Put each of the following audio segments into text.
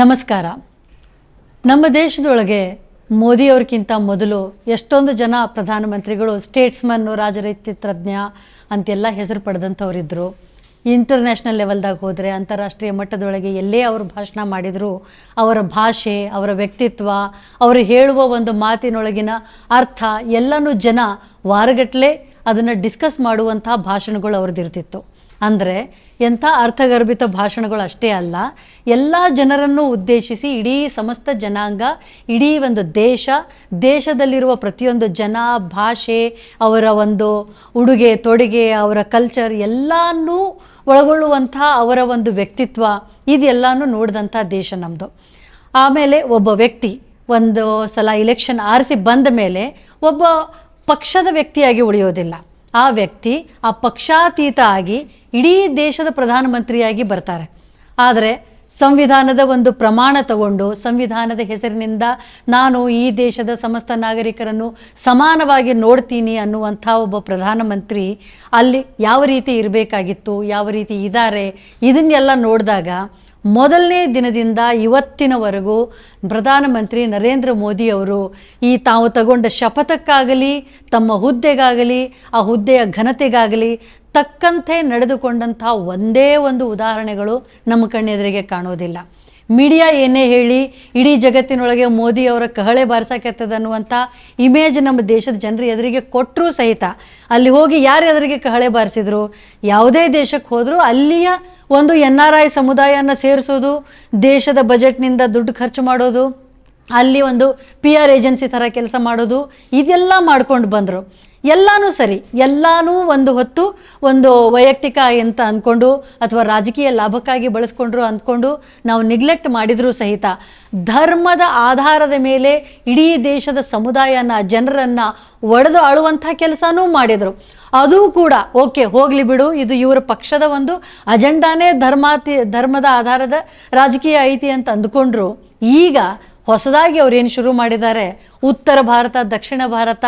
ನಮಸ್ಕಾರ. ನಮ್ಮ ದೇಶದೊಳಗೆ ಮೋದಿಯವ್ರಿಗಿಂತ ಮೊದಲು ಎಷ್ಟೊಂದು ಜನ ಪ್ರಧಾನಮಂತ್ರಿಗಳು ಸ್ಟೇಟ್ಸ್ಮನ್ನು ರಾಜನೈತಿತ್ರಜ್ಞ ಅಂತೆಲ್ಲ ಹೆಸರು ಪಡೆದಂಥವರಿದ್ದರು ಇಂಟರ್ನ್ಯಾಷನಲ್ ಲೆವೆಲ್ದಾಗ ಹೋದರೆ, ಅಂತಾರಾಷ್ಟ್ರೀಯ ಮಟ್ಟದೊಳಗೆ ಎಲ್ಲೇ ಅವರು ಭಾಷಣ ಮಾಡಿದರೂ, ಅವರ ಭಾಷೆ, ಅವರ ವ್ಯಕ್ತಿತ್ವ, ಅವರು ಹೇಳುವ ಒಂದು ಮಾತಿನೊಳಗಿನ ಅರ್ಥ, ಎಲ್ಲನೂ ಜನ ವಾರಗಟ್ಟಲೆ ಅದನ್ನು ಡಿಸ್ಕಸ್ ಮಾಡುವಂಥ ಭಾಷಣಗಳು ಅವ್ರದ್ದಿರ್ತಿತ್ತು. ಅಂದರೆ ಎಂಥ ಅರ್ಥಗರ್ಭಿತ ಭಾಷಣಗಳು ಅಷ್ಟೇ ಅಲ್ಲ, ಎಲ್ಲ ಜನರನ್ನು ಉದ್ದೇಶಿಸಿ ಇಡೀ ಸಮಸ್ತ ಜನಾಂಗ, ಇಡೀ ಒಂದು ದೇಶ, ದೇಶದಲ್ಲಿರುವ ಪ್ರತಿಯೊಂದು ಜನ, ಭಾಷೆ, ಅವರ ಒಂದು ಉಡುಗೆ, ತೊಡುಗೆ, ಅವರ ಕಲ್ಚರ್ ಎಲ್ಲನೂ ಒಳಗೊಳ್ಳುವಂಥ ಅವರ ಒಂದು ವ್ಯಕ್ತಿತ್ವ, ಇದೆಲ್ಲನೂ ನೋಡಿದಂಥ ದೇಶ ನಮ್ಮದು ಆಮೇಲೆ ಒಬ್ಬ ವ್ಯಕ್ತಿ ಒಂದು ಸಲ ಇಲೆಕ್ಷನ್ ಆರಿಸಿ ಬಂದ ಮೇಲೆ ಒಬ್ಬ ಪಕ್ಷದ ವ್ಯಕ್ತಿಯಾಗಿ ಉಳಿಯೋದಿಲ್ಲ. ಆ ವ್ಯಕ್ತಿ ಆ ಪಕ್ಷಾತೀತ ಆಗಿ ಇಡೀ ದೇಶದ ಪ್ರಧಾನಮಂತ್ರಿಯಾಗಿ ಬರ್ತಾರೆ. ಆದರೆ ಸಂವಿಧಾನದ ಒಂದು ಪ್ರಮಾಣ ತಗೊಂಡು ಸಂವಿಧಾನದ ಹೆಸರಿನಿಂದ ನಾನು ಈ ದೇಶದ ಸಮಸ್ತ ನಾಗರಿಕರನ್ನು ಸಮಾನವಾಗಿ ನೋಡ್ತೀನಿ ಅನ್ನುವಂಥ ಒಬ್ಬ ಪ್ರಧಾನಮಂತ್ರಿ ಅಲ್ಲಿ ಯಾವ ರೀತಿ ಇರಬೇಕಾಗಿತ್ತು, ಯಾವ ರೀತಿ ಇದ್ದಾರೆ, ಇದನ್ನೆಲ್ಲ ನೋಡಿದಾಗ ಮೊದಲನೇ ದಿನದಿಂದ ಇವತ್ತಿನವರೆಗೂ ಪ್ರಧಾನಮಂತ್ರಿ ನರೇಂದ್ರ ಮೋದಿ ಅವರು ಈ ತಾವು ತಗೊಂಡ ಶಪಥಕ್ಕಾಗಲಿ, ತಮ್ಮ ಹುದ್ದೆಗಾಗಲಿ, ಆ ಹುದ್ದೆಯ ಘನತೆಗಾಗಲಿ ತಕ್ಕಂತೆ ನಡೆದುಕೊಂಡಂಥ ಒಂದೇ ಒಂದು ಉದಾಹರಣೆಗಳು ನಮ್ಮ ಕಣ್ಣೆದುರಿಗೆ ಕಾಣೋದಿಲ್ಲ. ಮೀಡಿಯಾ ಏನೇ ಹೇಳಿ, ಇಡೀ ಜಗತ್ತಿನೊಳಗೆ ಮೋದಿ ಅವರ ಕಹಳೆ ಅನ್ನುವಂಥ ಇಮೇಜ್ ನಮ್ಮ ದೇಶದ ಜನರ ಎದುರಿಗೆ ಕೊಟ್ಟರೂ ಸಹಿತ ಅಲ್ಲಿ ಹೋಗಿ ಯಾರು ಎದುರಿಗೆ ಕಹಳೆ ಬಾರಿಸಿದ್ರು? ಯಾವುದೇ ದೇಶಕ್ಕೆ ಹೋದರೂ ಅಲ್ಲಿಯ ಒಂದು ಎನ್ ಆರ್ ಐ ಸಮುದಾಯನ ಸೇರಿಸೋದು, ದೇಶದ ಬಜೆಟ್ನಿಂದ ದುಡ್ಡು ಖರ್ಚು ಮಾಡೋದು ಅಲ್ಲಿ ಒಂದು ಪಿ ಆರ್ ಏಜೆನ್ಸಿ ಥರ ಕೆಲಸ ಮಾಡೋದು, ಇದೆಲ್ಲ ಮಾಡ್ಕೊಂಡು ಬಂದರು. ಎಲ್ಲನೂ ಸರಿ, ಎಲ್ಲನೂ ಒಂದು ಹೊತ್ತು ಒಂದು ವೈಯಕ್ತಿಕ ಅಂತ ಅಂದ್ಕೊಂಡು ಅಥವಾ ರಾಜಕೀಯ ಲಾಭಕ್ಕಾಗಿ ಬಳಸ್ಕೊಂಡ್ರು ಅಂದ್ಕೊಂಡು ನಾವು ನಿಗ್ಲೆಕ್ಟ್ ಮಾಡಿದರೂ ಸಹಿತ ಧರ್ಮದ ಆಧಾರದ ಮೇಲೆ ಇಡೀ ದೇಶದ ಸಮುದಾಯನ, ಜನರನ್ನು ಒಡೆದು ಆಳುವಂಥ ಕೆಲಸನೂ ಮಾಡಿದರು. ಅದು ಕೂಡ, ಓಕೆ, ಹೋಗಲಿ ಬಿಡು, ಇದು ಇವರ ಪಕ್ಷದ ಒಂದು ಅಜೆಂಡಾನೇ ಧರ್ಮಾತಿ, ಧರ್ಮದ ಆಧಾರದ ರಾಜಕೀಯ ಐತಿ ಅಂತ ಅಂದ್ಕೊಂಡ್ರು. ಈಗ ಹೊಸದಾಗಿ ಅವ್ರೇನು ಶುರು ಮಾಡಿದ್ದಾರೆ? ಉತ್ತರ ಭಾರತ, ದಕ್ಷಿಣ ಭಾರತ,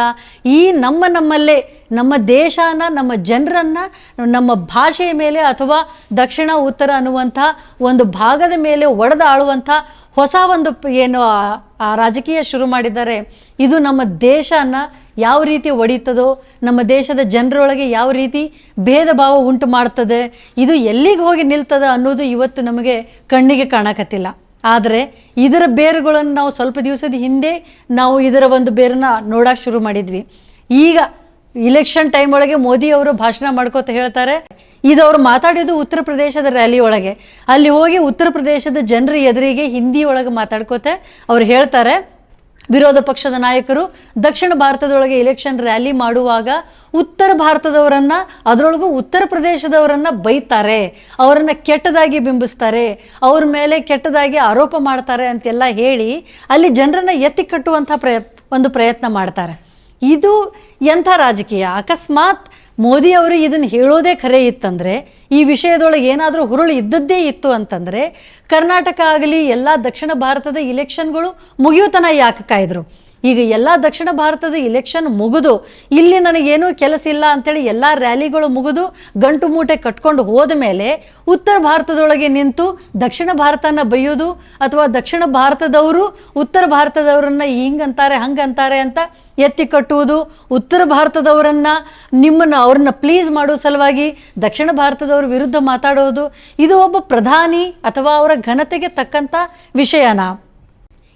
ಈ ನಮ್ಮ ನಮ್ಮಲ್ಲೇ, ನಮ್ಮ ದೇಶನ, ನಮ್ಮ ಜನರನ್ನು, ನಮ್ಮ ಭಾಷೆಯ ಮೇಲೆ ಅಥವಾ ದಕ್ಷಿಣ, ಉತ್ತರ ಅನ್ನುವಂಥ ಒಂದು ಭಾಗದ ಮೇಲೆ ಒಡೆದು ಆಳುವಂಥ ಹೊಸ ಒಂದು ಏನು ಆ ರಾಜಕೀಯ ಶುರು ಮಾಡಿದ್ದಾರೆ. ಇದು ನಮ್ಮ ದೇಶನ ಯಾವ ರೀತಿ ಒಡೀತದೋ, ನಮ್ಮ ದೇಶದ ಜನರೊಳಗೆ ಯಾವ ರೀತಿ ಭೇದ ಭಾವ ಉಂಟು ಮಾಡ್ತದೆ, ಇದು ಎಲ್ಲಿಗೆ ಹೋಗಿ ನಿಲ್ತದೆ ಅನ್ನೋದು ಇವತ್ತು ನಮಗೆ ಕಣ್ಣಿಗೆ ಕಾಣಕತ್ತಿಲ್ಲ. ಆದರೆ ಇದರ ಬೇರುಗಳನ್ನು ನಾವು ಸ್ವಲ್ಪ ದಿವಸದ ಹಿಂದೆ ನಾವು ಇದರ ಒಂದು ಬೇರನ್ನ ನೋಡೋಕೆ ಶುರು ಮಾಡಿದ್ವಿ. ಈಗ ಇಲೆಕ್ಷನ್ ಟೈಮ್ ಒಳಗೆ ಮೋದಿ ಅವರು ಭಾಷಣ ಮಾಡ್ಕೋತ ಹೇಳ್ತಾರೆ, ಇದು ಅವರು ಮಾತಾಡಿದ್ದು ಉತ್ತರ ಪ್ರದೇಶದ ರ್ಯಾಲಿ ಒಳಗೆ. ಅಲ್ಲಿ ಹೋಗಿ ಉತ್ತರ ಪ್ರದೇಶದ ಜನರ ಎದುರಿಗೆ ಹಿಂದಿ ಒಳಗೆ ಮಾತಾಡ್ಕೋತೆ ಅವ್ರು ಹೇಳ್ತಾರೆ ವಿರೋಧ ಪಕ್ಷದ ನಾಯಕರು ದಕ್ಷಿಣ ಭಾರತದೊಳಗೆ ಎಲೆಕ್ಷನ್ ರ್ಯಾಲಿ ಮಾಡುವಾಗ ಉತ್ತರ ಭಾರತದವರನ್ನ, ಅದರೊಳಗೂ ಉತ್ತರ ಪ್ರದೇಶದವರನ್ನ ಬೈತಾರೆ. ಅವರನ್ನ ಕೆಟ್ಟದಾಗಿ ಬಿಂಬಿಸ್ತಾರೆ. ಅವ್ರ ಮೇಲೆ ಕೆಟ್ಟದಾಗಿ ಆರೋಪ ಮಾಡ್ತಾರೆ ಅಂತೆಲ್ಲ ಹೇಳಿ ಅಲ್ಲಿ ಜನರನ್ನ ಎತ್ತಿ ಕಟ್ಟುವಂಥ ಪ್ರಯ ಒಂದು ಪ್ರಯತ್ನ ಮಾಡ್ತಾರೆ. ಇದು ಎಂಥ ರಾಜಕೀಯ? ಅಕಸ್ಮಾತ್ ಮೋದಿ ಅವರು ಇದನ್ನು ಹೇಳೋದೇ ಖರೆ ಇತ್ತಂದರೆ, ಈ ವಿಷಯದೊಳಗೆ ಏನಾದರೂ ಹುರುಳು ಇದ್ದದ್ದೇ ಇತ್ತು ಅಂತಂದರೆ, ಕರ್ನಾಟಕ ಆಗಲಿ, ಎಲ್ಲ ದಕ್ಷಿಣ ಭಾರತದ ಇಲೆಕ್ಷನ್ಗಳು ಮುಗಿಯುತನ ಯಾಕೆ ಕಾಯ್ದರು? ಈಗ ಎಲ್ಲ ದಕ್ಷಿಣ ಭಾರತದ ಇಲೆಕ್ಷನ್ ಮುಗಿದು, ಇಲ್ಲಿ ನನಗೇನೂ ಕೆಲಸ ಇಲ್ಲ ಅಂತೇಳಿ ಎಲ್ಲ ರ್ಯಾಲಿಗಳು ಮುಗಿದು, ಗಂಟು ಮೂಟೆ ಕಟ್ಕೊಂಡು ಹೋದ ಮೇಲೆ ಉತ್ತರ ಭಾರತದೊಳಗೆ ನಿಂತು ದಕ್ಷಿಣ ಭಾರತನ ಬೈಯೋದು ಅಥವಾ ದಕ್ಷಿಣ ಭಾರತದವರು ಉತ್ತರ ಭಾರತದವರನ್ನ ಹಿಂಗಂತಾರೆ, ಹಂಗಂತಾರೆ ಅಂತ ಎತ್ತಿ ಕಟ್ಟುವುದು, ಉತ್ತರ ಭಾರತದವರನ್ನು ನಿಮ್ಮನ್ನು ಅವ್ರನ್ನ ಪ್ಲೀಸ್ ಮಾಡೋ ಸಲುವಾಗಿ ದಕ್ಷಿಣ ಭಾರತದವ್ರ ವಿರುದ್ಧ ಮಾತಾಡೋದು, ಇದು ಒಬ್ಬ ಪ್ರಧಾನಿ ಅಥವಾ ಅವರ ಘನತೆಗೆ ತಕ್ಕಂಥ ವಿಷಯನಾ?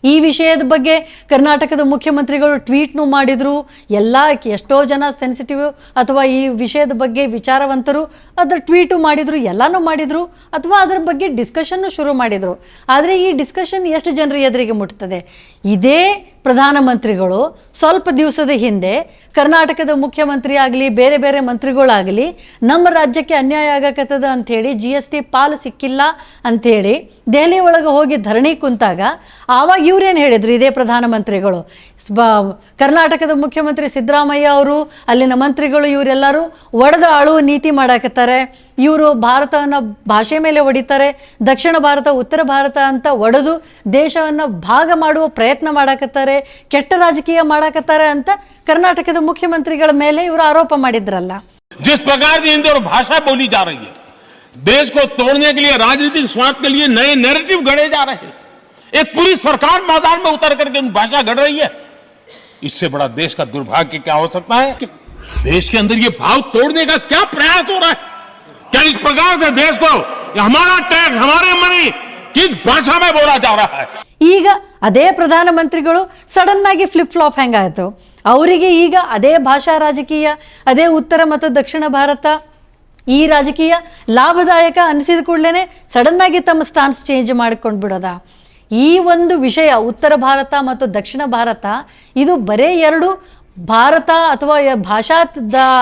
ಈ ವಿಷಯದ ಬಗ್ಗೆ ಕರ್ನಾಟಕದ ಮುಖ್ಯಮಂತ್ರಿಗಳು ಟ್ವೀಟ್ನು ಮಾಡಿದರು. ಎಲ್ಲ ಎಷ್ಟೋ ಜನ ಸೆನ್ಸಿಟಿವ್ ಅಥವಾ ಈ ವಿಷಯದ ಬಗ್ಗೆ ವಿಚಾರವಂತರು ಅದರ ಟ್ವೀಟು ಮಾಡಿದರು, ಎಲ್ಲನೂ ಮಾಡಿದರು ಅಥವಾ ಅದರ ಬಗ್ಗೆ ಡಿಸ್ಕಷನ್ನು ಶುರು ಮಾಡಿದರು. ಆದರೆ ಈ ಡಿಸ್ಕಷನ್ ಎಷ್ಟು ಜನರು ಎದುರಿಗೆ ಮುಟ್ತದೆ? ಇದೇ ಪ್ರಧಾನಮಂತ್ರಿಗಳು ಸ್ವಲ್ಪ ದಿವಸದ ಹಿಂದೆ ಕರ್ನಾಟಕದ ಮುಖ್ಯಮಂತ್ರಿ ಆಗಲಿ ಬೇರೆ ಬೇರೆ ಮಂತ್ರಿಗಳಾಗಲಿ, ನಮ್ಮ ರಾಜ್ಯಕ್ಕೆ ಅನ್ಯಾಯ ಆಗಕತ್ತದ ಅಂಥೇಳಿ ಜಿ ಎಸ್ ಟಿ ಪಾಲು ಸಿಕ್ಕಿಲ್ಲ ಅಂಥೇಳಿ ದೆಹಲಿ ಒಳಗೆ ಹೋಗಿ ಧರಣಿ ಕುಂತಾಗ ಆವಾಗ ಇವ್ರೇನು ಹೇಳಿದ್ರು ಇದೇ ಪ್ರಧಾನಮಂತ್ರಿಗಳು. ಕರ್ನಾಟಕದ ಮುಖ್ಯಮಂತ್ರಿ ಸಿದ್ದರಾಮಯ್ಯ ಅವರು, ಅಲ್ಲಿನ ಮಂತ್ರಿಗಳು ಇವರೆಲ್ಲರೂ ಒಡೆದ ಆಳುವ ನೀತಿ ಮಾಡಾಕತ್ತಾರೆ. ಇವರು ಭಾರತವನ್ನು ಭಾಷೆ ಮೇಲೆ ಹೊಡಿತಾರೆ ದಕ್ಷಿಣ ಭಾರತ ಉತ್ತರ ಭಾರತ ಅಂತ ಒಡೆದು ದೇಶವನ್ನು ಭಾಗ ಮಾಡುವ ಪ್ರಯತ್ನ ಮಾಡಾಕತ್ತಾರೆ ಕೆಟ್ಟ ರಾಜಕೀಯ ಮಾಡಾಕತ್ತಾರೆ ಅಂತ ಕರ್ನಾಟಕದ ಮುಖ್ಯಮಂತ್ರಿಗಳ ಮೇಲೆ ಇವರು ಆರೋಪ ಮಾಡಿದ್ರಲ್ಲ जिस प्रकार से हिंदी और भाषा बोली जा रही है देश को तोड़ने के लिए राजनीतिक स्वार्थ के लिए नए नैरेटिव गढ़े जा रहे हैं एक पूरी सरकार मैदान में उतर करके उन भाषा गढ़ रही है इससे बड़ा देश का दुर्भाग्य क्या हो सकता है देश के अंदर ये भाव तोड़ने का क्या प्रयास हो रहा है क्या इस प्रकार से देश को ये हमारा टैक्स हमारे मनी किस भाषा में बोला जा रहा है ಈಗ ಅದೇ ಪ್ರಧಾನಮಂತ್ರಿಗಳು ಸಡನ್ ಆಗಿ ಫ್ಲಿಪ್ ಫ್ಲಾಪ್ ಹೆಂಗಾಯ್ತು ಅವರಿಗೆ ಈಗ ಅದೇ ಭಾಷಾ ರಾಜಕೀಯ ಅದೇ ಉತ್ತರ ಮತ್ತು ದಕ್ಷಿಣ ಭಾರತ ಈ ರಾಜಕೀಯ ಲಾಭದಾಯಕ ಅನಿಸಿದ ಕೂಡಲೇ ಸಡನ್ ಆಗಿ ತಮ್ಮ ಸ್ಟಾನ್ಸ್ ಚೇಂಜ್ ಮಾಡ್ಕೊಂಡು ಬಿಡೋದ ಈ ಒಂದು ವಿಷಯ ಉತ್ತರ ಭಾರತ ಮತ್ತು ದಕ್ಷಿಣ ಭಾರತ ಇದು ಬರೇ ಎರಡು ಭಾರತ ಅಥವಾ ಭಾಷಾ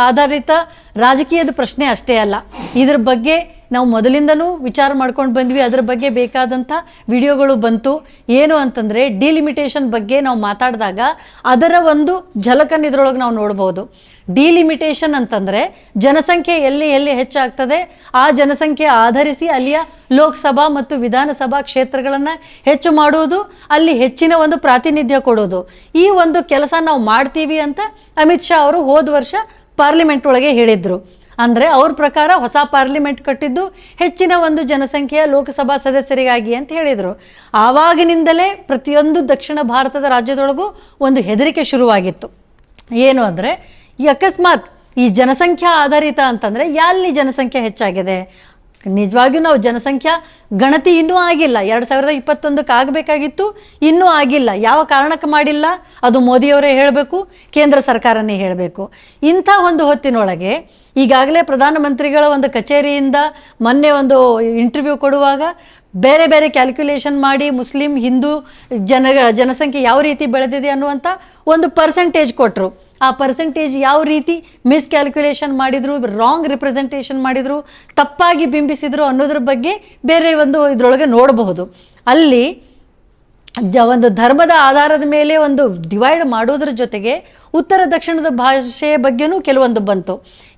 ಆಧಾರಿತ ರಾಜಕೀಯದ ಪ್ರಶ್ನೆ ಅಷ್ಟೇ ಅಲ್ಲ. ಇದ್ರ ಬಗ್ಗೆ ನಾವು ಮೊದಲಿಂದಲೂ ವಿಚಾರ ಮಾಡ್ಕೊಂಡು ಬಂದ್ವಿ. ಅದರ ಬಗ್ಗೆ ಬೇಕಾದಂಥ ವಿಡಿಯೋಗಳು ಬಂತು. ಏನು ಅಂತಂದರೆ ಡಿಲಿಮಿಟೇಷನ್ ಬಗ್ಗೆ ನಾವು ಮಾತಾಡಿದಾಗ ಅದರ ಒಂದು ಝಲಕನ್ನು ಇದ್ರೊಳಗೆ ನಾವು ನೋಡ್ಬೋದು. ಡಿಲಿಮಿಟೇಷನ್ ಅಂತಂದರೆ, ಜನಸಂಖ್ಯೆ ಎಲ್ಲಿ ಎಲ್ಲಿ ಹೆಚ್ಚಾಗ್ತದೆ, ಆ ಜನಸಂಖ್ಯೆ ಆಧರಿಸಿ ಅಲ್ಲಿಯ ಲೋಕಸಭಾ ಮತ್ತು ವಿಧಾನಸಭಾ ಕ್ಷೇತ್ರಗಳನ್ನು ಹೆಚ್ಚು ಮಾಡುವುದು, ಅಲ್ಲಿ ಹೆಚ್ಚಿನ ಒಂದು ಪ್ರಾತಿನಿಧ್ಯ ಕೊಡೋದು ಈ ಒಂದು ಕೆಲಸ ನಾವು ಮಾಡ್ತೀವಿ ಅಂತ ಅಮಿತ್ ಶಾ ಅವರು ಹೋದ ವರ್ಷ ಪಾರ್ಲಿಮೆಂಟ್ ಒಳಗೆ ಹೇಳಿದ್ರು. ಅಂದರೆ ಅವ್ರ ಪ್ರಕಾರ ಹೊಸ ಪಾರ್ಲಿಮೆಂಟ್ ಕಟ್ಟಿದ್ದು ಹೆಚ್ಚಿನ ಒಂದು ಜನಸಂಖ್ಯೆಯ ಲೋಕಸಭಾ ಸದಸ್ಯರಿಗಾಗಿ ಅಂತ ಹೇಳಿದರು. ಆವಾಗಿನಿಂದಲೇ ಪ್ರತಿಯೊಂದು ದಕ್ಷಿಣ ಭಾರತದ ರಾಜ್ಯದೊಳಗೂ ಒಂದು ಹೆದರಿಕೆ ಶುರುವಾಗಿತ್ತು. ಏನು ಅಂದರೆ ಈ ಅಕಸ್ಮಾತ್ ಈ ಜನಸಂಖ್ಯಾ ಆಧಾರಿತ ಅಂತಂದರೆ ಎಲ್ಲಿ ಜನಸಂಖ್ಯೆ ಹೆಚ್ಚಾಗಿದೆ? ನಿಜವಾಗಿಯೂ ನಾವು ಜನಸಂಖ್ಯಾ ಗಣತಿ ಇನ್ನೂ ಆಗಿಲ್ಲ. ಎರಡು ಸಾವಿರದ ಇಪ್ಪತ್ತೊಂದಕ್ಕೆ ಆಗಬೇಕಾಗಿತ್ತು, ಇನ್ನೂ ಆಗಿಲ್ಲ. ಯಾವ ಕಾರಣಕ್ಕೆ ಮಾಡಿಲ್ಲ? ಅದು ಮೋದಿಯವರೇ ಹೇಳಬೇಕು, ಕೇಂದ್ರ ಸರ್ಕಾರನೇ ಹೇಳಬೇಕು. ಇಂಥ ಒಂದು ಹೊತ್ತಿನೊಳಗೆ ಈಗಾಗಲೇ ಪ್ರಧಾನಮಂತ್ರಿಗಳ ಒಂದು ಕಚೇರಿಯಿಂದ ಮೊನ್ನೆ ಒಂದು ಇಂಟರ್ವ್ಯೂ ಕೊಡುವಾಗ ಬೇರೆ ಬೇರೆ ಕ್ಯಾಲ್ಕ್ಯುಲೇಷನ್ ಮಾಡಿ ಮುಸ್ಲಿಂ ಹಿಂದೂ ಜನ, ಜನಸಂಖ್ಯೆ ಯಾವ ರೀತಿ ಬೆಳೆದಿದೆ ಅನ್ನುವಂಥ ಒಂದು ಪರ್ಸೆಂಟೇಜ್ ಕೊಟ್ಟರು ಆ ಪರ್ಸೆಂಟೇಜ್ ಯಾವ ರೀತಿ ಮಿಸ್ ಕ್ಯಾಲ್ಕ್ಯುಲೇಷನ್ ಮಾಡಿದರು ರಾಂಗ್ ರಿಪ್ರೆಸೆಂಟೇಷನ್ ಮಾಡಿದರು, ತಪ್ಪಾಗಿ ಬಿಂಬಿಸಿದರು ಅನ್ನೋದ್ರ ಬಗ್ಗೆ ಬೇರೆ ಒಂದು ಇದರೊಳಗೆ ನೋಡಬಹುದು. ಅಲ್ಲಿ ಜ ಒಂದು ಧರ್ಮದ ಆಧಾರದ ಮೇಲೆ ಒಂದು ಡಿವೈಡ್ ಮಾಡೋದ್ರ ಜೊತೆಗೆ ಉತ್ತರ ದಕ್ಷಿಣದ ಭಾಷೆಯ ಬಗ್ಗೆನೂ ಕೆಲವೊಂದು ಬಂತು.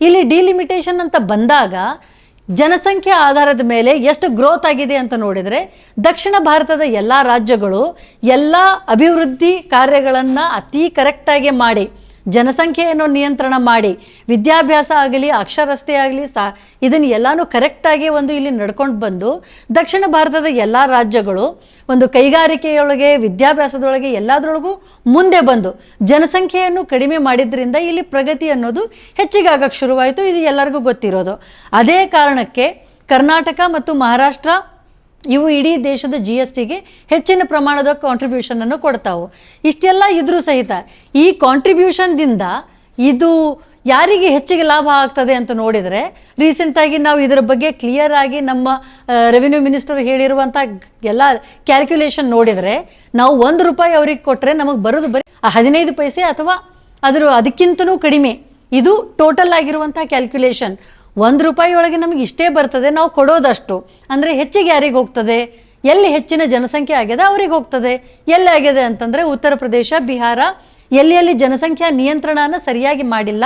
ಇಲ್ಲಿ ಡಿಲಿಮಿಟೇಷನ್ ಅಂತ ಬಂದಾಗ ಜನಸಂಖ್ಯೆ ಆಧಾರದ ಮೇಲೆ ಎಷ್ಟು ಗ್ರೋತ್ ಆಗಿದೆ ಅಂತ ನೋಡಿದರೆ ದಕ್ಷಿಣ ಭಾರತದ ಎಲ್ಲ ರಾಜ್ಯಗಳು ಎಲ್ಲ ಅಭಿವೃದ್ಧಿ ಕಾರ್ಯಗಳನ್ನು ಅತೀ ಕರೆಕ್ಟಾಗಿ ಮಾಡಿ. ಜನಸಂಖ್ಯೆಯನ್ನು ನಿಯಂತ್ರಣ ಮಾಡಿ, ವಿದ್ಯಾಭ್ಯಾಸ ಆಗಲಿ ಅಕ್ಷರಸ್ತೆ ಆಗಲಿ ಸಾ, ಇದನ್ನು ಎಲ್ಲನೂ ಕರೆಕ್ಟಾಗಿ ಒಂದು ಇಲ್ಲಿ ನಡ್ಕೊಂಡು ಬಂದು, ದಕ್ಷಿಣ ಭಾರತದ ಎಲ್ಲ ರಾಜ್ಯಗಳು ಒಂದು ಕೈಗಾರಿಕೆಯೊಳಗೆ, ವಿದ್ಯಾಭ್ಯಾಸದೊಳಗೆ ಎಲ್ಲದರೊಳಗೂ ಮುಂದೆ ಬಂದು ಜನಸಂಖ್ಯೆಯನ್ನು ಕಡಿಮೆ ಮಾಡಿದ್ರಿಂದ ಇಲ್ಲಿ ಪ್ರಗತಿ ಅನ್ನೋದು ಹೆಚ್ಚಿಗೆ ಆಗಕ್ಕೆ ಶುರುವಾಯಿತು, ಇದು ಎಲ್ಲರಿಗೂ ಗೊತ್ತಿರೋದು. ಅದೇ ಕಾರಣಕ್ಕೆ ಕರ್ನಾಟಕ ಮತ್ತು ಮಹಾರಾಷ್ಟ್ರ ಇವು ಇಡೀ ದೇಶದ ಜಿ ಎಸ್ ಟಿಗೆ ಹೆಚ್ಚಿನ ಪ್ರಮಾಣದ ಕಾಂಟ್ರಿಬ್ಯೂಷನನ್ನು ಕೊಡ್ತಾವು. ಇಷ್ಟೆಲ್ಲ ಇದ್ರೂ ಸಹಿತ ಈ ಕಾಂಟ್ರಿಬ್ಯೂಷನ್ದಿಂದ ಇದು ಯಾರಿಗೆ ಹೆಚ್ಚಿಗೆ ಲಾಭ ಆಗ್ತದೆ ಅಂತ ನೋಡಿದರೆ ರೀಸೆಂಟಾಗಿ ನಾವು ಇದರ ಬಗ್ಗೆ ಕ್ಲಿಯರ್ ಆಗಿ ನಮ್ಮ ರೆವಿನ್ಯೂ ಮಿನಿಸ್ಟರ್ ಹೇಳಿರುವಂಥ ಎಲ್ಲ ಕ್ಯಾಲ್ಕುಲೇಷನ್ ನೋಡಿದರೆ ನಾವು ಒಂದು ರೂಪಾಯಿ ಅವ್ರಿಗೆ ಕೊಟ್ಟರೆ ನಮಗೆ ಬರೋದು ಬರೀ ಹದಿನೈದು ಪೈಸೆ ಅಥವಾ ಅದರ ಅದಕ್ಕಿಂತನೂ ಕಡಿಮೆ. ಇದು ಟೋಟಲ್ ಆಗಿರುವಂಥ ಕ್ಯಾಲ್ಕ್ಯುಲೇಷನ್ ಒಂದು ರೂಪಾಯಿ ಒಳಗೆ ನಮಗೆ ಇಷ್ಟೇ ಬರ್ತದೆ, ನಾವು ಕೊಡೋದಷ್ಟು. ಅಂದರೆ ಹೆಚ್ಚಿಗೆ ಯಾರಿಗೆ ಹೋಗ್ತದೆ? ಎಲ್ಲಿ ಹೆಚ್ಚಿನ ಜನಸಂಖ್ಯೆ ಆಗ್ಯದ ಅವ್ರಿಗೆ ಹೋಗ್ತದೆ. ಎಲ್ಲಿ ಆಗಿದೆ ಅಂತಂದರೆ ಉತ್ತರ ಪ್ರದೇಶ, ಬಿಹಾರ, ಎಲ್ಲಿ ಎಲ್ಲಿ ಜನಸಂಖ್ಯಾ ನಿಯಂತ್ರಣನ ಸರಿಯಾಗಿ ಮಾಡಿಲ್ಲ,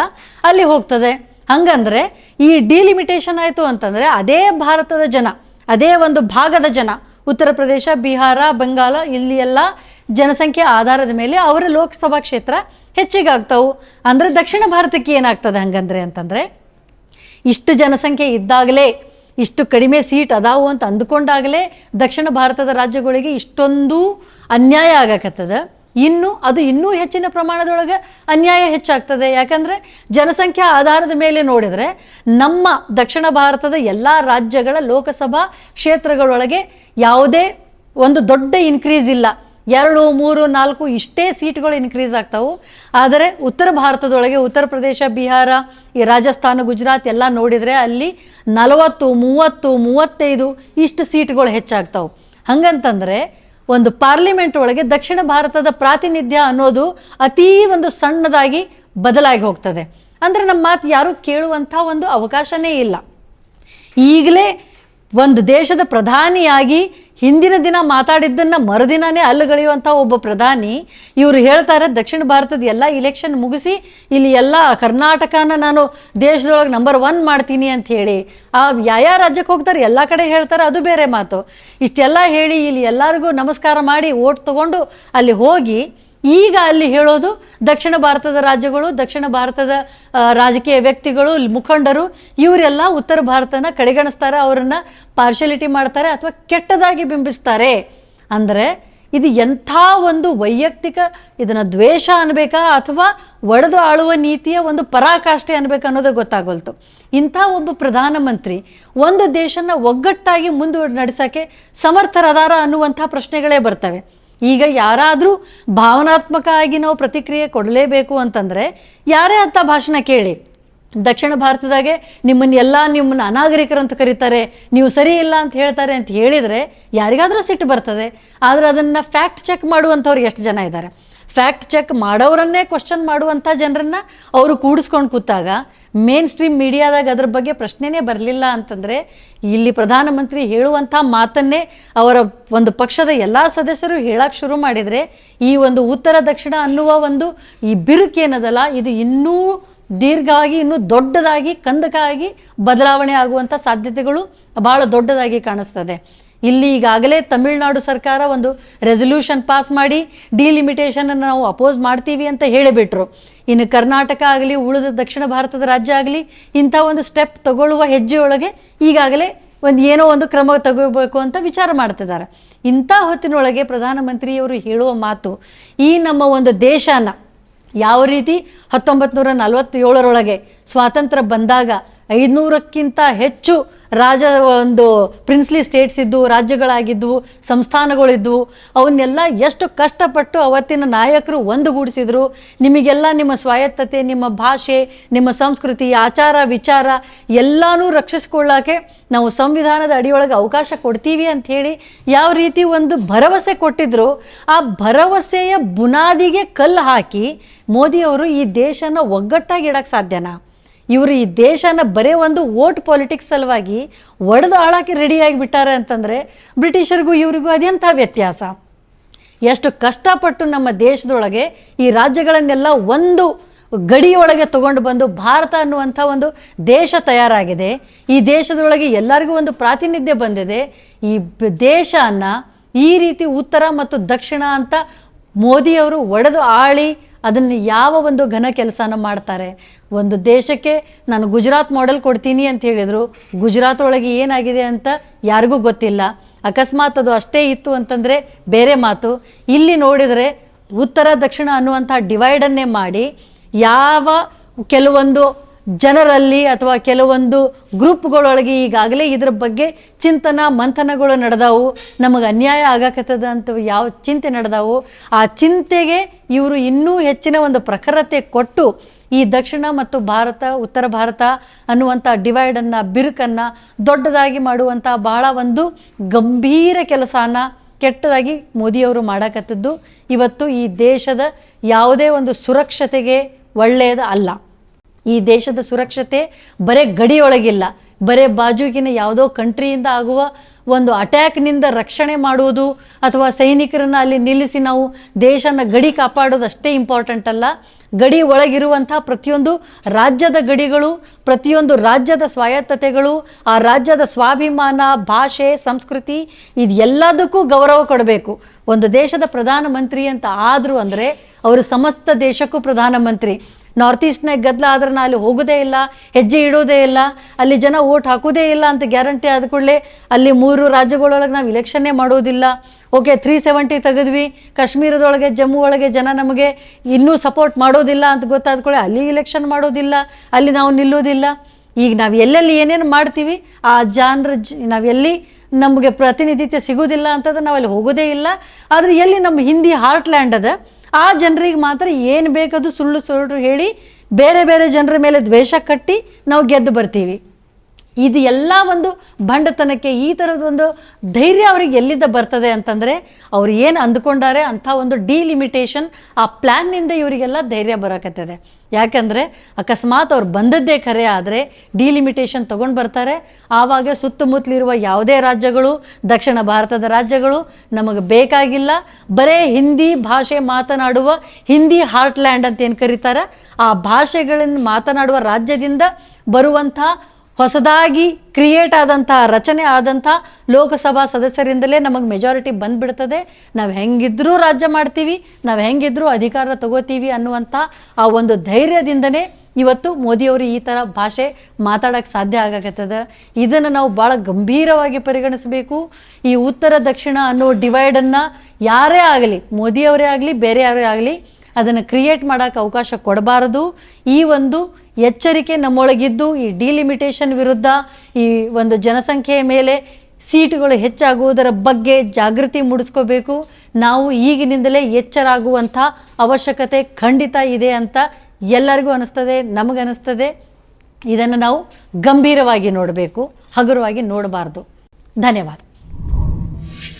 ಅಲ್ಲಿ ಹೋಗ್ತದೆ. ಹಂಗಂದ್ರೆ ಈ ಡಿಲಿಮಿಟೇಷನ್ ಆಯಿತು ಅಂತಂದರೆ ಅದೇ ಭಾರತದ ಜನ, ಅದೇ ಒಂದು ಭಾಗದ ಜನ, ಉತ್ತರ ಪ್ರದೇಶ, ಬಿಹಾರ, ಬಂಗಾಳ, ಇಲ್ಲಿ ಎಲ್ಲ ಜನಸಂಖ್ಯೆ ಆಧಾರದ ಮೇಲೆ ಅವರ ಲೋಕಸಭಾ ಕ್ಷೇತ್ರ ಹೆಚ್ಚಿಗೆ ಆಗ್ತಾವು. ಅಂದರೆ ದಕ್ಷಿಣ ಭಾರತಕ್ಕೆ ಏನಾಗ್ತದೆ ಹಂಗಂದ್ರೆ ಅಂತಂದರೆ ಇಷ್ಟು ಜನಸಂಖ್ಯೆ ಇದ್ದಾಗಲೇ, ಇಷ್ಟು ಕಡಿಮೆ ಸೀಟ್ ಅದಾವು ಅಂತ ಅಂದ್ಕೊಂಡಾಗಲೇ ದಕ್ಷಿಣ ಭಾರತದ ರಾಜ್ಯಗಳಿಗೆ ಇಷ್ಟೊಂದು ಅನ್ಯಾಯ ಆಗಕತ್ತದ. ಇನ್ನು, ಅದು ಇನ್ನೂ ಹೆಚ್ಚಿನ ಪ್ರಮಾಣದೊಳಗೆ ಅನ್ಯಾಯ ಹೆಚ್ಚಾಗ್ತದೆ. ಯಾಕಂದರೆ ಜನಸಂಖ್ಯಾ ಆಧಾರದ ಮೇಲೆ ನೋಡಿದರೆ ನಮ್ಮ ದಕ್ಷಿಣ ಭಾರತದ ಎಲ್ಲ ರಾಜ್ಯಗಳ ಲೋಕಸಭಾ ಕ್ಷೇತ್ರಗಳೊಳಗೆ ಯಾವುದೇ ಒಂದು ದೊಡ್ಡ ಇನ್ಕ್ರೀಸ್ ಇಲ್ಲ. ಎರಡು, ಮೂರು, ನಾಲ್ಕು ಇಷ್ಟೇ ಸೀಟ್ಗಳು ಇನ್ಕ್ರೀಸ್ ಆಗ್ತಾವು. ಆದರೆ ಉತ್ತರ ಭಾರತದೊಳಗೆ ಉತ್ತರ ಪ್ರದೇಶ, ಬಿಹಾರ, ಈ ರಾಜಸ್ಥಾನ, ಗುಜರಾತ್ ಎಲ್ಲ ನೋಡಿದರೆ ಅಲ್ಲಿ ನಲವತ್ತು, ಮೂವತ್ತು, ಮೂವತ್ತೈದು ಇಷ್ಟು ಸೀಟ್ಗಳು ಹೆಚ್ಚಾಗ್ತಾವೆ. ಹಂಗಂತಂದರೆ ಒಂದು ಪಾರ್ಲಿಮೆಂಟ್ ಒಳಗೆ ದಕ್ಷಿಣ ಭಾರತದ ಪ್ರಾತಿನಿಧ್ಯ ಅನ್ನೋದು ಅತೀ ಒಂದು ಸಣ್ಣದಾಗಿ ಬದಲಾಗಿ ಹೋಗ್ತದೆ. ಅಂದರೆ ನಮ್ಮ ಮಾತು ಯಾರೂ ಕೇಳುವಂಥ ಒಂದು ಅವಕಾಶನೇ ಇಲ್ಲ. ಈಗಲೇ ಒಂದು ದೇಶದ ಪ್ರಧಾನಿಯಾಗಿ ಹಿಂದಿನ ದಿನ ಮಾತಾಡಿದ್ದನ್ನು ಮರುದಿನನೇ ಅಲ್ಲುಗಳೆಯುವಂಥ ಒಬ್ಬ ಪ್ರಧಾನಿ, ಇವರು ಹೇಳ್ತಾರೆ, ದಕ್ಷಿಣ ಭಾರತದ ಎಲ್ಲ ಇಲೆಕ್ಷನ್ ಮುಗಿಸಿ ಇಲ್ಲಿ ಎಲ್ಲ ಕರ್ನಾಟಕನ ನಾನು ದೇಶದೊಳಗೆ ನಂಬರ್ ಒನ್ ಮಾಡ್ತೀನಿ ಅಂತ ಹೇಳಿ. ಆ ಯಾವ ರಾಜ್ಯಕ್ಕೆ ಹೋಗ್ತಾರೆ? ಎಲ್ಲ ಕಡೆ ಹೇಳ್ತಾರೆ, ಅದು ಬೇರೆ ಮಾತು. ಇಷ್ಟೆಲ್ಲ ಹೇಳಿ ಇಲ್ಲಿ ಎಲ್ಲರಿಗೂ ನಮಸ್ಕಾರ ಮಾಡಿ ಓಟ್ ತಗೊಂಡು ಅಲ್ಲಿ ಹೋಗಿ ಈಗ ಅಲ್ಲಿ ಹೇಳೋದು ದಕ್ಷಿಣ ಭಾರತದ ರಾಜ್ಯಗಳು, ದಕ್ಷಿಣ ಭಾರತದ ರಾಜಕೀಯ ವ್ಯಕ್ತಿಗಳು, ಮುಖಂಡರು, ಇವರೆಲ್ಲ ಉತ್ತರ ಭಾರತನ ಕಡೆಗಣಿಸ್ತಾರೆ, ಅವರನ್ನು ಪಾರ್ಶಲಿಟಿ ಮಾಡ್ತಾರೆ ಅಥವಾ ಕೆಟ್ಟದಾಗಿ ಬಿಂಬಿಸ್ತಾರೆ. ಅಂದರೆ ಇದು ಎಂಥ ಒಂದು ವೈಯಕ್ತಿಕ ಇದನ್ನು ದ್ವೇಷ ಅನ್ಬೇಕಾ ಅಥವಾ ಒಡೆದು ಆಳುವ ನೀತಿಯ ಒಂದು ಪರಾಕಾಷ್ಠೆ ಅನ್ಬೇಕು ಅನ್ನೋದು ಗೊತ್ತಾಗೋಲ್ತು. ಇಂಥ ಒಬ್ಬ ಪ್ರಧಾನಮಂತ್ರಿ ಒಂದು ದೇಶನ ಒಗ್ಗಟ್ಟಾಗಿ ಮುಂದುವರೆ ನಡೆಸೋಕ್ಕೆ ಸಮರ್ಥರದಾರ ಅನ್ನುವಂಥ ಪ್ರಶ್ನೆಗಳೇ ಬರ್ತವೆ. ಈಗ ಯಾರಾದರೂ ಭಾವನಾತ್ಮಕ ಆಗಿ ನಾವು ಪ್ರತಿಕ್ರಿಯೆ ಕೊಡಲೇಬೇಕು ಅಂತಂದರೆ ಯಾರೇ ಅಂಥ ಭಾಷಣ ಕೇಳಿ. ದಕ್ಷಿಣ ಭಾರತದಾಗೆ ನಿಮ್ಮನ್ನ ಎಲ್ಲ ನಿಮ್ಮನ್ನ ಅನಾಗರಿಕರು ಅಂತ ಕರೀತಾರೆ, ನೀವು ಸರಿ ಇಲ್ಲ ಅಂತ ಹೇಳ್ತಾರೆ ಅಂತ ಹೇಳಿದರೆ ಯಾರಿಗಾದರೂ ಸಿಟ್ಟು ಬರ್ತದೆ. ಆದರೆ ಅದನ್ನು ಫ್ಯಾಕ್ಟ್ ಚೆಕ್ ಮಾಡುವಂಥವ್ರು ಎಷ್ಟು ಜನ ಇದ್ದಾರೆ? ಫ್ಯಾಕ್ಟ್ ಚೆಕ್ ಮಾಡೋರನ್ನೇ ಕ್ವಶನ್ ಮಾಡುವಂಥ ಜನರನ್ನ ಅವರು ಕೂಡಿಸ್ಕೊಂಡು ಕೂತಾಗ ಮೇನ್ ಸ್ಟ್ರೀಮ್ ಮೀಡಿಯಾದಾಗ ಅದ್ರ ಬಗ್ಗೆ ಪ್ರಶ್ನೆನೇ ಬರಲಿಲ್ಲ ಅಂತಂದರೆ ಇಲ್ಲಿ ಪ್ರಧಾನಮಂತ್ರಿ ಹೇಳುವಂಥ ಮಾತನ್ನೇ ಅವರ ಒಂದು ಪಕ್ಷದ ಎಲ್ಲ ಸದಸ್ಯರು ಹೇಳಕ್ಕೆ ಶುರು ಮಾಡಿದರೆ ಈ ಒಂದು ಉತ್ತರ ದಕ್ಷಿಣ ಅನ್ನುವ ಒಂದು ಈ ಬಿರುಕೇನದಲ್ಲ ಇದು ಇನ್ನೂ ದೀರ್ಘವಾಗಿ ಇನ್ನೂ ದೊಡ್ಡದಾಗಿ ಕಂದಕಾಗಿ ಬದಲಾವಣೆ ಆಗುವಂಥ ಸಾಧ್ಯತೆಗಳು ಭಾಳ ದೊಡ್ಡದಾಗಿ ಕಾಣಿಸ್ತದೆ. ಇಲ್ಲಿ ಈಗಾಗಲೇ ತಮಿಳುನಾಡು ಸರ್ಕಾರ ಒಂದು ರೆಸಲ್ಯೂಷನ್ ಪಾಸ್ ಮಾಡಿ ಡಿಲಿಮಿಟೇಷನ್ ನಾವು ಅಪೋಸ್ ಮಾಡ್ತೀವಿ ಅಂತ ಹೇಳಿಬಿಟ್ರು. ಇನ್ನು ಕರ್ನಾಟಕ ಆಗಲಿ, ಉಳಿದ ದಕ್ಷಿಣ ಭಾರತದ ರಾಜ್ಯ ಆಗಲಿ, ಇಂಥ ಒಂದು ಸ್ಟೆಪ್ ತಗೊಳ್ಳುವ ಹೆಜ್ಜೆಯೊಳಗೆ ಈಗಾಗಲೇ ಒಂದು ಏನೋ ಒಂದು ಕ್ರಮ ತಗೋಬೇಕು ಅಂತ ವಿಚಾರ ಮಾಡ್ತಿದ್ದಾರೆ. ಇಂಥ ಹೊತ್ತಿನೊಳಗೆ ಪ್ರಧಾನಮಂತ್ರಿಯವರು ಹೇಳುವ ಮಾತು, ಈ ನಮ್ಮ ಒಂದು ದೇಶನ ಯಾವ ರೀತಿ ಹತ್ತೊಂಬತ್ತು ನೂರ ನಲವತ್ತೇಳರೊಳಗೆ ಸ್ವಾತಂತ್ರ್ಯ ಬಂದಾಗ ಐದುನೂರಕ್ಕಿಂತ ಹೆಚ್ಚು ರಾಜ ಒಂದು ಪ್ರಿನ್ಸ್ಲಿ ಸ್ಟೇಟ್ಸ್ ಇದ್ದು ರಾಜ್ಯಗಳಾಗಿದ್ದವು ಸಂಸ್ಥಾನಗಳಿದ್ದವು ಅವನ್ನೆಲ್ಲ ಎಷ್ಟು ಕಷ್ಟಪಟ್ಟು ಅವತ್ತಿನ ನಾಯಕರು ಒಂದುಗೂಡಿಸಿದ್ರು. ನಿಮಗೆಲ್ಲ ನಿಮ್ಮ ಸ್ವಾಯತ್ತತೆ, ನಿಮ್ಮ ಭಾಷೆ, ನಿಮ್ಮ ಸಂಸ್ಕೃತಿ, ಆಚಾರ, ವಿಚಾರ ಎಲ್ಲನೂ ರಕ್ಷಿಸ್ಕೊಳ್ಳೋಕೆ ನಾವು ಸಂವಿಧಾನದ ಅಡಿಯೊಳಗೆ ಅವಕಾಶ ಕೊಡ್ತೀವಿ ಅಂತ ಹೇಳಿ ಯಾವ ರೀತಿ ಒಂದು ಭರವಸೆ ಕೊಟ್ಟಿದ್ರು, ಆ ಭರವಸೆಯ ಬುನಾದಿಗೆ ಕಲ್ಲು ಹಾಕಿ ಮೋದಿಯವರು ಈ ದೇಶನ ಒಗ್ಗಟ್ಟಾಗಿ ಇಡಕ್ಕೆ ಸಾಧ್ಯನಾ? ಇವರು ಈ ದೇಶನ ಬರೇ ಒಂದು ವೋಟ್ ಪಾಲಿಟಿಕ್ಸ್ ಸಲುವಾಗಿ ಒಡೆದು ಆಳಕ್ಕೆ ರೆಡಿಯಾಗಿ ಬಿಟ್ಟಾರೆ ಅಂತಂದರೆ ಬ್ರಿಟಿಷರಿಗೂ ಇವರಿಗೂ ಅದೆಂಥ ವ್ಯತ್ಯಾಸ. ಎಷ್ಟು ಕಷ್ಟಪಟ್ಟು ನಮ್ಮ ದೇಶದೊಳಗೆ ಈ ರಾಜ್ಯಗಳನ್ನೆಲ್ಲ ಒಂದು ಗಡಿಯೊಳಗೆ ತಗೊಂಡು ಬಂದು ಭಾರತ ಅನ್ನುವಂಥ ಒಂದು ದೇಶ ತಯಾರಾಗಿದೆ. ಈ ದೇಶದೊಳಗೆ ಎಲ್ಲರಿಗೂ ಒಂದು ಪ್ರಾತಿನಿಧ್ಯ ಬಂದಿದೆ. ಈ ದೇಶನ ಈ ರೀತಿ ಉತ್ತರ ಮತ್ತು ದಕ್ಷಿಣ ಅಂತ ಮೋದಿಯವರು ಒಡೆದು ಆಳಿ ಅದನ್ನು ಯಾವ ಒಂದು ಘನ ಕೆಲಸನ ಮಾಡ್ತಾರೆ? ಒಂದು ದೇಶಕ್ಕೆ ನಾನು ಗುಜರಾತ್ ಮಾಡೆಲ್ ಕೊಡ್ತೀನಿ ಅಂತ ಹೇಳಿದರು, ಗುಜರಾತ್ ಒಳಗೆ ಏನಾಗಿದೆ ಅಂತ ಯಾರಿಗೂ ಗೊತ್ತಿಲ್ಲ. ಅಕಸ್ಮಾತ್ ಅದು ಅಷ್ಟೇ ಇತ್ತು ಅಂತಂದರೆ ಬೇರೆ ಮಾತು. ಇಲ್ಲಿ ನೋಡಿದರೆ ಉತ್ತರ, ದಕ್ಷಿಣ ಅನ್ನುವಂಥ ಡಿವೈಡನ್ನೇ ಮಾಡಿ ಯಾವ ಕೆಲವೊಂದು ಜನರಲ್ಲಿ ಅಥವಾ ಕೆಲವೊಂದು ಗ್ರೂಪ್ಗಳೊಳಗೆ ಈಗಾಗಲೇ ಇದ್ರ ಬಗ್ಗೆ ಚಿಂತನ, ಮಂಥನಗಳು ನಡೆದಾವು. ನಮಗೆ ಅನ್ಯಾಯ ಆಗಕತ್ತದ ಅಂತ ಯಾವ ಚಿಂತೆ ನಡೆದಾವು. ಆ ಚಿಂತೆಗೆ ಇವರು ಇನ್ನೂ ಹೆಚ್ಚಿನ ಒಂದು ಪ್ರಖರತೆ ಕೊಟ್ಟು ಈ ದಕ್ಷಿಣ ಮತ್ತು ಭಾರತ, ಉತ್ತರ ಭಾರತ ಅನ್ನುವಂಥ ಡಿವೈಡನ್ನು, ಬಿರುಕನ್ನು ದೊಡ್ಡದಾಗಿ ಮಾಡುವಂಥ ಬಹಳ ಒಂದು ಗಂಭೀರ ಕೆಲಸನ ಕೆಟ್ಟದಾಗಿ ಮೋದಿಯವರು ಮಾಡಕತ್ತದ್ದು. ಇವತ್ತು ಈ ದೇಶದ ಯಾವುದೇ ಒಂದು ಸುರಕ್ಷತೆಗೆ ಒಳ್ಳೆಯದು ಅಲ್ಲ. ಈ ದೇಶದ ಸುರಕ್ಷತೆ ಬರೇ ಗಡಿಯೊಳಗಿಲ್ಲ. ಬರೇ ಬಾಜುಗಿನ ಯಾವುದೋ ಕಂಟ್ರಿಯಿಂದ ಆಗುವ ಒಂದು ಅಟ್ಯಾಕ್ನಿಂದ ರಕ್ಷಣೆ ಮಾಡುವುದು ಅಥವಾ ಸೈನಿಕರನ್ನು ಅಲ್ಲಿ ನಿಲ್ಲಿಸಿ ನಾವು ದೇಶನ ಗಡಿ ಕಾಪಾಡೋದು ಅಷ್ಟೇ ಇಂಪಾರ್ಟೆಂಟ್ ಅಲ್ಲ. ಗಡಿ ಒಳಗಿರುವಂಥ ಪ್ರತಿಯೊಂದು ರಾಜ್ಯದ ಗಡಿಗಳು, ಪ್ರತಿಯೊಂದು ರಾಜ್ಯದ ಸ್ವಾಯತ್ತತೆಗಳು, ಆ ರಾಜ್ಯದ ಸ್ವಾಭಿಮಾನ, ಭಾಷೆ, ಸಂಸ್ಕೃತಿ ಇದೆಲ್ಲದಕ್ಕೂ ಗೌರವ ಕೊಡಬೇಕು. ಒಂದು ದೇಶದ ಪ್ರಧಾನಮಂತ್ರಿ ಅಂತ ಆದರೂ ಅಂದರೆ ಅವರು ಸಮಸ್ತ ದೇಶಕ್ಕೂ ಪ್ರಧಾನಮಂತ್ರಿ. ನಾರ್ತ್ ಈಸ್ಟ್ನಾಗ ಗದ್ದಲ ಆದ್ರೆ ನಾ ಅಲ್ಲಿ ಹೋಗೋದೇ ಇಲ್ಲ, ಹೆಜ್ಜೆ ಇಡೋದೇ ಇಲ್ಲ, ಅಲ್ಲಿ ಜನ ಓಟ್ ಹಾಕೋದೇ ಇಲ್ಲ ಅಂತ ಗ್ಯಾರಂಟಿ ಆದ ಕೂಡಲೇ ಅಲ್ಲಿ ಮೂರು ರಾಜ್ಯಗಳೊಳಗೆ ನಾವು ಇಲೆಕ್ಷನ್ನೇ ಮಾಡೋದಿಲ್ಲ. ಓಕೆ ತ್ರೀ ಸೆವೆಂಟಿ ತೆಗೆದ್ವಿ, ಕಾಶ್ಮೀರದೊಳಗೆ, ಜಮ್ಮು ಒಳಗೆ ಜನ ನಮಗೆ ಇನ್ನೂ ಸಪೋರ್ಟ್ ಮಾಡೋದಿಲ್ಲ ಅಂತ ಗೊತ್ತಾದ ಕೂಡಲೇ ಅಲ್ಲಿ ಇಲೆಕ್ಷನ್ ಮಾಡೋದಿಲ್ಲ, ಅಲ್ಲಿ ನಾವು ನಿಲ್ಲೋದಿಲ್ಲ. ಈಗ ನಾವು ಎಲ್ಲೆಲ್ಲಿ ಏನೇನು ಮಾಡ್ತೀವಿ, ಆ ಜನರ ನಾವೆಲ್ಲಿ ನಮಗೆ ಪ್ರತಿನಿಧಿತ್ವ ಸಿಗೋದಿಲ್ಲ ಅಂತಂದ್ರೆ ಅಲ್ಲಿ ಹೋಗೋದೇ ಇಲ್ಲ. ಆದರೆ ಎಲ್ಲಿ ನಮ್ಮ ಹಿಂದಿ ಹಾರ್ಟ್ ಲ್ಯಾಂಡ್ ಅದ ಆ ಜನರಿಗೆ ಮಾತ್ರ ಏನು ಬೇಕದು ಸುಳ್ಳು ಸುಳ್ಳು ಹೇಳಿ ಬೇರೆ ಬೇರೆ ಜನರ ಮೇಲೆ ದ್ವೇಷ ಕಟ್ಟಿ ನಾವು ಗೆದ್ದು ಬರ್ತೀವಿ. ಇದು ಎಲ್ಲ ಒಂದು ಬಂಡತನಕ್ಕೆ ಈ ಥರದೊಂದು ಧೈರ್ಯ ಅವ್ರಿಗೆ ಎಲ್ಲಿಂದ ಬರ್ತದೆ ಅಂತಂದರೆ ಅವ್ರು ಏನು ಅಂದ್ಕೊಂಡಾರೆ ಅಂಥ ಒಂದು ಡಿಲಿಮಿಟೇಷನ್ ಆ ಪ್ಲ್ಯಾನ್ನಿಂದ ಇವರಿಗೆಲ್ಲ ಧೈರ್ಯ ಬರೋಕತ್ತದೆ. ಯಾಕಂದರೆ ಅಕಸ್ಮಾತ್ ಅವ್ರು ಬಂದದ್ದೇ ಖರೆ ಆದರೆ ಡಿಲಿಮಿಟೇಷನ್ ತೊಗೊಂಡು ಬರ್ತಾರೆ. ಆವಾಗ ಸುತ್ತಮುತ್ತಲಿರುವ ಯಾವುದೇ ರಾಜ್ಯಗಳು, ದಕ್ಷಿಣ ಭಾರತದ ರಾಜ್ಯಗಳು ನಮಗೆ ಬೇಕಾಗಿಲ್ಲ. ಬರೇ ಹಿಂದಿ ಭಾಷೆ ಮಾತನಾಡುವ ಹಿಂದಿ ಹಾರ್ಟ್ಲ್ಯಾಂಡ್ ಅಂತ ಏನು ಕರೀತಾರೆ? ಆ ಭಾಷೆಗಳನ್ನು ಮಾತನಾಡುವ ರಾಜ್ಯದಿಂದ ಬರುವಂಥ ಹೊಸದಾಗಿ ಕ್ರಿಯೇಟ್ ಆದಂಥ ರಚನೆ ಆದಂಥ ಲೋಕಸಭಾ ಸದಸ್ಯರಿಂದಲೇ ನಮಗೆ ಮೆಜಾರಿಟಿ ಬಂದ್ಬಿಡ್ತದೆ. ನಾವು ಹೆಂಗಿದ್ರೂ ರಾಜ್ಯ ಮಾಡ್ತೀವಿ, ನಾವು ಹೆಂಗಿದ್ರೂ ಅಧಿಕಾರ ತಗೋತೀವಿ ಅನ್ನುವಂಥ ಆ ಒಂದು ಧೈರ್ಯದಿಂದನೇ ಇವತ್ತು ಮೋದಿಯವರು ಈ ಥರ ಭಾಷೆ ಮಾತಾಡೋಕ್ಕೆ ಸಾಧ್ಯ ಆಗಕತ್ತದ. ಇದನ್ನು ನಾವು ಭಾಳ ಗಂಭೀರವಾಗಿ ಪರಿಗಣಿಸಬೇಕು. ಈ ಉತ್ತರ, ದಕ್ಷಿಣ ಅನ್ನೋ ಡಿವೈಡನ್ನು ಯಾರೇ ಆಗಲಿ ಮೋದಿಯವರೇ ಆಗಲಿ, ಬೇರೆ ಯಾರೇ ಆಗಲಿ, ಅದನ್ನು ಕ್ರಿಯೇಟ್ ಮಾಡೋಕ್ಕೆ ಅವಕಾಶ ಕೊಡಬಾರದು. ಈ ಒಂದು ಎಚ್ಚರಿಕೆ ನಮ್ಮೊಳಗಿದ್ದು, ಈ ಡಿಲಿಮಿಟೇಷನ್ ವಿರುದ್ಧ ಈ ಒಂದು ಜನಸಂಖ್ಯೆಯ ಮೇಲೆ ಸೀಟುಗಳು ಹೆಚ್ಚಾಗುವುದರ ಬಗ್ಗೆ ಜಾಗೃತಿ ಮೂಡಿಸ್ಕೋಬೇಕು. ನಾವು ಈಗಿನಿಂದಲೇ ಎಚ್ಚರಾಗುವಂಥ ಅವಶ್ಯಕತೆ ಖಂಡಿತ ಇದೆ ಅಂತ ಎಲ್ಲರಿಗೂ ಅನಿಸ್ತದೆ, ನಮಗನಿಸ್ತದೆ. ಇದನ್ನು ನಾವು ಗಂಭೀರವಾಗಿ ನೋಡಬೇಕು, ಹಗುರವಾಗಿ ನೋಡಬಾರ್ದು. ಧನ್ಯವಾದ.